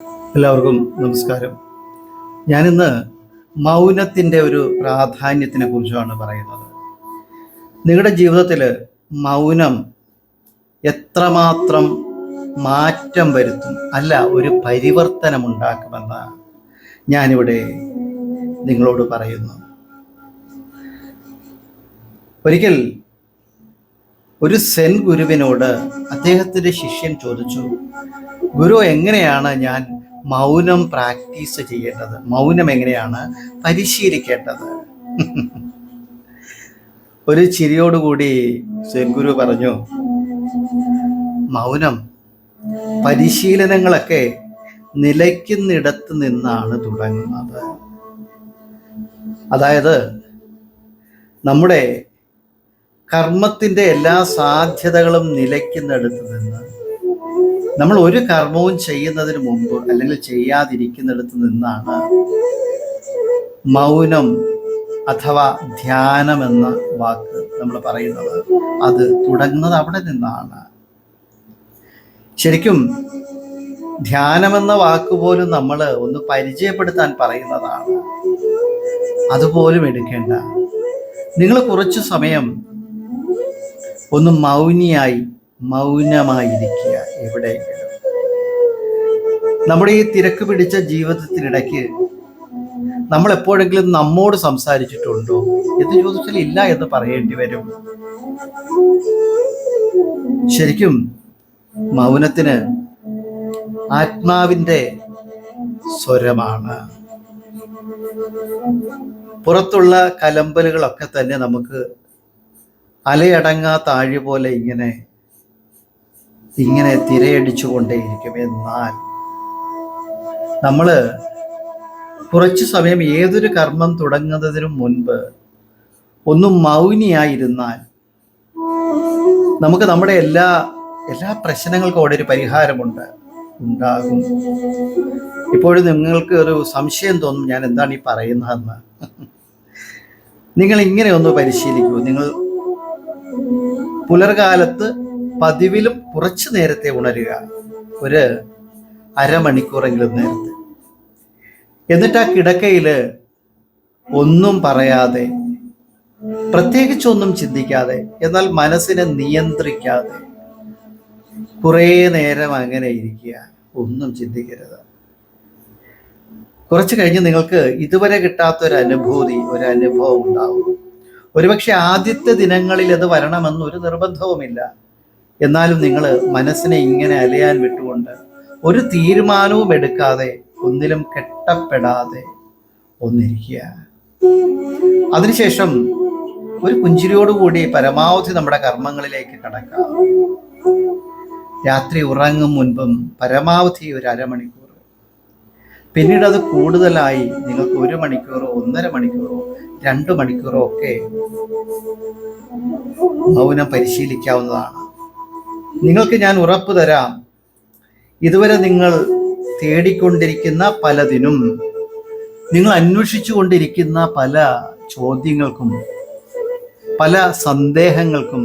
എല്ലാവർക്കും നമസ്കാരം. ഞാനിന്ന് മൗനത്തിന്റെ ഒരു പ്രാധാന്യത്തിനെ കുറിച്ചാണ് പറയുന്നത്. നിങ്ങളുടെ ജീവിതത്തിൽ മൗനം എത്രമാത്രം മാറ്റം വരുത്തും? അല്ല ഒരു പരിവർത്തനം ഉണ്ടാക്കുമെന്ന് ഞാനിവിടെ നിങ്ങളോട് പറയുന്നു ഒരിക്കൽ ഒരു സെൻ ഗുരുവിനോട് അദ്ദേഹത്തിന്റെ ശിഷ്യൻ ചോദിച്ചു ഗുരു എങ്ങനെയാണ് ഞാൻ മൗനം പ്രാക്ടീസ് ചെയ്യേണ്ടത്? മൗനം എങ്ങനെയാണ് പരിശീലിക്കേണ്ടത്? ഒരു ചിരിയോടുകൂടി സെൻഗുരു പറഞ്ഞു മൗനം പരിശീലനങ്ങളൊക്കെ നിലയ്ക്കുന്നിടത്ത് നിന്നാണ് തുടങ്ങുന്നത്. അതായത് നമ്മുടെ കർമ്മത്തിന്റെ എല്ലാ സാധ്യതകളും നിലയ്ക്കുന്നിടത്ത് നിന്ന് നമ്മൾ ഒരു കർമ്മവും ചെയ്യുന്നതിന് മുമ്പ് അല്ലെങ്കിൽ ചെയ്യാതിരിക്കുന്നിടത്ത് നിന്നാണ് മൗനം അഥവാ ധ്യാനം എന്ന വാക്ക് നമ്മൾ പറയുന്നത്. അത് തുടങ്ങുന്നത് അവിടെ നിന്നാണ്. ശരിക്കും ധ്യാനമെന്ന വാക്ക് പോലും നമ്മൾ ഒന്ന് പരിചയപ്പെടുത്താൻ പറയുന്നതാണ്. അതുപോലും എടുക്കേണ്ട. നിങ്ങൾ കുറച്ചു സമയം ഒന്ന് മൗനിയായി മൗനമായിരിക്കുക എവിടെയെങ്കിലും. നമ്മുടെ ഈ തിരക്ക് പിടിച്ച ജീവിതത്തിനിടയ്ക്ക് നമ്മൾ എപ്പോഴെങ്കിലും നമ്മോട് സംസാരിച്ചിട്ടുണ്ടോ? എന്ന് ചോദിച്ചാൽ ഇല്ല എന്ന് പറയേണ്ടി വരും. ശരിക്കും മൗനത്തിന് ആത്മാവിന്റെ സ്വരമാണ്. പുറത്തുള്ള കലമ്പലുകളൊക്കെ തന്നെ നമുക്ക് അലയടങ്ങാത്ത ആഴി പോലെ ഇങ്ങനെ ഇങ്ങനെ തിരയടിച്ചു കൊണ്ടേയിരിക്കും എന്നാൽ നമ്മൾ കുറച്ച് സമയം ഏതൊരു കർമ്മം തുടങ്ങുന്നതിനും മുൻപ് ഒന്നും മൗനിയായിരുന്നാൽ നമുക്ക് നമ്മുടെ എല്ലാ എല്ലാ പ്രശ്നങ്ങൾക്കും അവിടെ ഒരു പരിഹാരമുണ്ട് ഉണ്ടാകും. ഇപ്പോഴും നിങ്ങൾക്ക് ഒരു സംശയം തോന്നും ഞാൻ എന്താണ് ഈ പറയുന്നതെന്ന്. നിങ്ങൾ ഇങ്ങനെ ഒന്ന് പരിശീലിക്കൂ. നിങ്ങൾ പുലർകാലത്ത് പതിവിലും കുറച്ചു നേരത്തെ ഉണരുക. ഒരു അരമണിക്കൂറെങ്കിലും നേരത്തെ. എന്നിട്ട് ആ കിടക്കയിൽ ഒന്നും പറയാതെ പ്രത്യേകിച്ചൊന്നും ചിന്തിക്കാതെ എന്നാൽ മനസ്സിനെ നിയന്ത്രിക്കാതെ കുറേ നേരം അങ്ങനെ ഇരിക്കുക. ഒന്നും ചിന്തിക്കരുത്. കുറച്ച് കഴിഞ്ഞ് നിങ്ങൾക്ക് ഇതുവരെ കിട്ടാത്ത ഒരു അനുഭൂതി ഒരു അനുഭവം ഉണ്ടാവും. ഒരുപക്ഷെ ആദ്യത്തെ ദിനങ്ങളിൽ അത് വരണമെന്ന് ഒരു നിർബന്ധവുമില്ല. എന്നാലും നിങ്ങൾ മനസ്സിനെ ഇങ്ങനെ അലയാൻ വിട്ടുകൊണ്ട് ഒരു തീരുമാനവും എടുക്കാതെ ഒന്നിലും കെട്ടപ്പെടാതെ ഒന്നിരിക്കുക. അതിനുശേഷം ഒരു പുഞ്ചിരിയോടുകൂടി പരമാവധി നമ്മുടെ കർമ്മങ്ങളിലേക്ക് കടക്കാം രാത്രി ഉറങ്ങും മുൻപും പരമാവധി ഒരു അരമണിക്കൂർ പിന്നീട് അത് കൂടുതലായി നിങ്ങൾക്ക് ഒരു മണിക്കൂറോ ഒന്നര മണിക്കൂറോ രണ്ട് മണിക്കൂറോ ഒക്കെ മൗനം പരിശീലിക്കാവുന്നതാണ്. നിങ്ങൾക്ക് ഞാൻ ഉറപ്പ് തരാം. ഇതുവരെ നിങ്ങൾ തേടിക്കൊണ്ടിരിക്കുന്ന പലതിനും നിങ്ങൾ അന്വേഷിച്ചു കൊണ്ടിരിക്കുന്ന പല ചോദ്യങ്ങൾക്കും പല സന്ദേഹങ്ങൾക്കും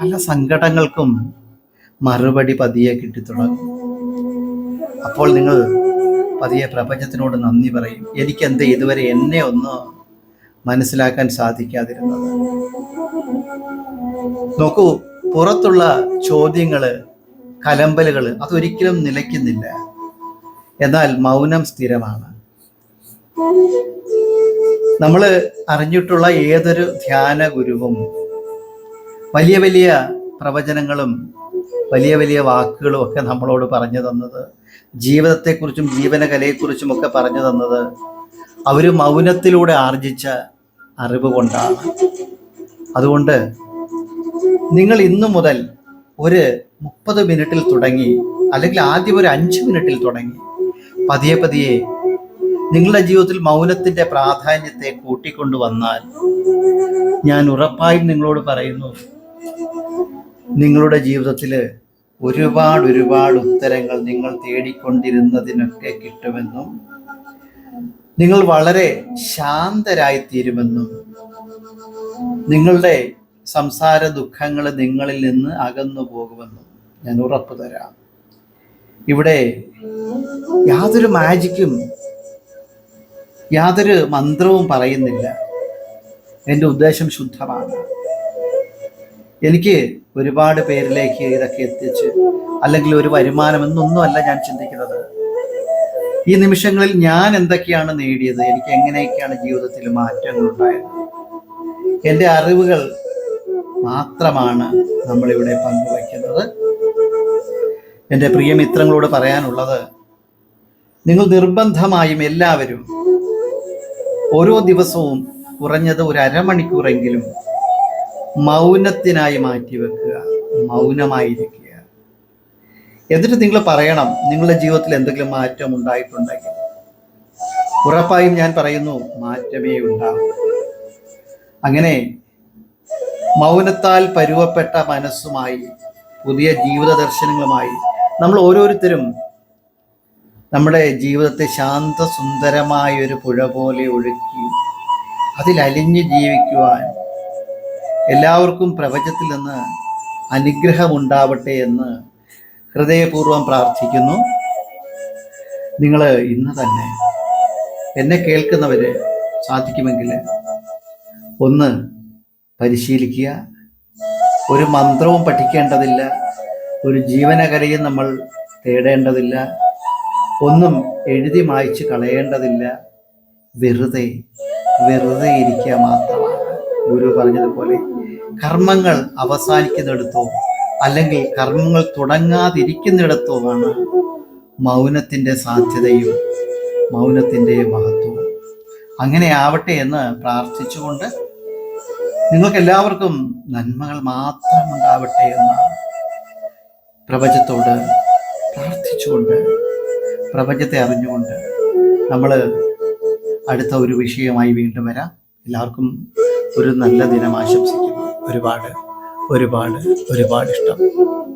പല സങ്കടങ്ങൾക്കും മറുപടി പതിയെ കിട്ടിത്തുടങ്ങും. അപ്പോൾ നിങ്ങൾ പതിയെ പ്രപഞ്ചത്തിനോട് നന്ദി പറയും. എനിക്കെന്ത് ഇതുവരെ എന്നെ ഒന്ന് മനസ്സിലാക്കാൻ സാധിക്കാതിരുന്നത്? നോക്കൂ പുറത്തുള്ള ചോദ്യങ്ങൾ കലമ്പലുകൾ അതൊരിക്കലും നിലയ്ക്കുന്നില്ല. എന്നാൽ മൗനം സ്ഥിരമാണ്. നമ്മൾ അറിഞ്ഞിട്ടുള്ള ഏതൊരു ധ്യാന ഗുരുവും വലിയ വലിയ പ്രവചനങ്ങളും വലിയ വലിയ വാക്കുകളും ഒക്കെ നമ്മളോട് പറഞ്ഞു തന്നത്. ജീവിതത്തെക്കുറിച്ചും ജീവനകലയെക്കുറിച്ചും ഒക്കെ പറഞ്ഞു തന്നത് അവർ മൗനത്തിലൂടെ ആർജിച്ച അറിവ് കൊണ്ടാണ്. അതുകൊണ്ട് നിങ്ങൾ ഇന്നു മുതൽ ഒരു മുപ്പത് മിനിറ്റിൽ തുടങ്ങി അല്ലെങ്കിൽ ആദ്യം ഒരു അഞ്ച് മിനിറ്റിൽ തുടങ്ങി. പതിയെ പതിയെ നിങ്ങളുടെ ജീവിതത്തിൽ മൗനത്തിന്റെ പ്രാധാന്യത്തെ കൂട്ടിക്കൊണ്ടുവന്നാൽ ഞാൻ ഉറപ്പായും നിങ്ങളോട് പറയുന്നു നിങ്ങളുടെ ജീവിതത്തിൽ ഒരുപാട് ഒരുപാട് ഉത്തരങ്ങൾ നിങ്ങൾ തേടിക്കൊണ്ടിരുന്നതിനൊക്കെ കിട്ടുമെന്നും നിങ്ങൾ വളരെ ശാന്തരായി തീരുമെന്നും നിങ്ങളുടെ സംസാര ദുഃഖങ്ങൾ നിങ്ങളിൽ നിന്ന് അകന്നു പോകുമെന്നും ഞാൻ ഉറപ്പ് തരാം. ഇവിടെ യാതൊരു മാജിക്കും യാതൊരു മന്ത്രവും പറയുന്നില്ല. എന്റെ ഉദ്ദേശം ശുദ്ധമാണ്. എനിക്ക് ഒരുപാട് പേരിലേക്ക് ഇതൊക്കെ എത്തിച്ച് അല്ലെങ്കിൽ ഒരു വരുമാനം എന്നൊന്നുമല്ല ഞാൻ ചിന്തിക്കുന്നത്. ഈ നിമിഷങ്ങളിൽ ഞാൻ എന്തൊക്കെയാണ് നേടിയത്? എനിക്ക് എങ്ങനെയൊക്കെയാണ് ജീവിതത്തിൽ മാറ്റങ്ങൾ ഉണ്ടായത് എന്റെ അറിവുകൾ മാത്രമാണ് നമ്മളിവിടെ പങ്കുവയ്ക്കുന്നത്. എന്റെ പ്രിയ മിത്രങ്ങളോട് പറയാനുള്ളത് നിങ്ങൾ നിർബന്ധമായും എല്ലാവരും ഓരോ ദിവസവും കുറഞ്ഞത് ഒരു അരമണിക്കൂറെങ്കിലും മൗനത്തിനായി മാറ്റിവെക്കുക മൗനമായിരിക്കുക. എന്നിട്ട് നിങ്ങൾ പറയണം നിങ്ങളുടെ ജീവിതത്തിൽ എന്തെങ്കിലും മാറ്റം ഉണ്ടായിട്ടുണ്ടെങ്കിൽ. ഉറപ്പായും ഞാൻ പറയുന്നു മാറ്റമേ ഉണ്ടാകും അങ്ങനെ മൗനത്താൽ പരുവപ്പെട്ട മനസ്സുമായി പുതിയ ജീവിത ദർശനങ്ങളുമായി നമ്മൾ ഓരോരുത്തരും നമ്മുടെ ജീവിതത്തെ ശാന്തസുന്ദരമായ ഒരു പുഴ പോലെ ഒഴുക്കി അതിലലിഞ്ഞ് ജീവിക്കുവാൻ എല്ലാവർക്കും പ്രപഞ്ചത്തിൽ നിന്ന് അനുഗ്രഹമുണ്ടാവട്ടെ എന്ന് ഹൃദയപൂർവം പ്രാർത്ഥിക്കുന്നു. നിങ്ങൾ ഇന്ന് തന്നെ എന്നെ കേൾക്കുന്നവർ സാധിക്കുമെങ്കിൽ ഒന്ന് പരിശീലിക്കുക. ഒരു മന്ത്രവും പഠിക്കേണ്ടതില്ല. ഒരു ജീവനകരയും നമ്മൾ തേടേണ്ടതില്ല. ഒന്നും എഴുതി മായ്ച്ച് കളയേണ്ടതില്ല. വെറുതെ വെറുതെ ഇരിക്കുക മാത്രമാണ് ഗുരു പറഞ്ഞതുപോലെ. കർമ്മങ്ങൾ അവസാനിക്കുന്നിടത്തോ അല്ലെങ്കിൽ കർമ്മങ്ങൾ തുടങ്ങാതിരിക്കുന്നിടത്തോ ആണ് മൗനത്തിന്റെ സാധ്യതയും മൗനത്തിന്റെ മഹത്വവും. അങ്ങനെ ആവട്ടെ എന്ന് പ്രാർത്ഥിച്ചുകൊണ്ട് നിങ്ങൾക്ക് എല്ലാവർക്കും നന്മകൾ മാത്രം ഉണ്ടാവട്ടെ എന്ന് പ്രപഞ്ചത്തോട് പ്രാർത്ഥിച്ചുകൊണ്ട് പ്രപഞ്ചത്തെ അറിഞ്ഞുകൊണ്ട് നമ്മൾ അടുത്ത ഒരു വിഷയമായി വീണ്ടും വരാം. എല്ലാവർക്കും ഒരു നല്ല ദിനം ആശംസിക്കുന്നു. ഒരുപാട് ഒരുപാട് ഒരുപാട് ഇഷ്ടം.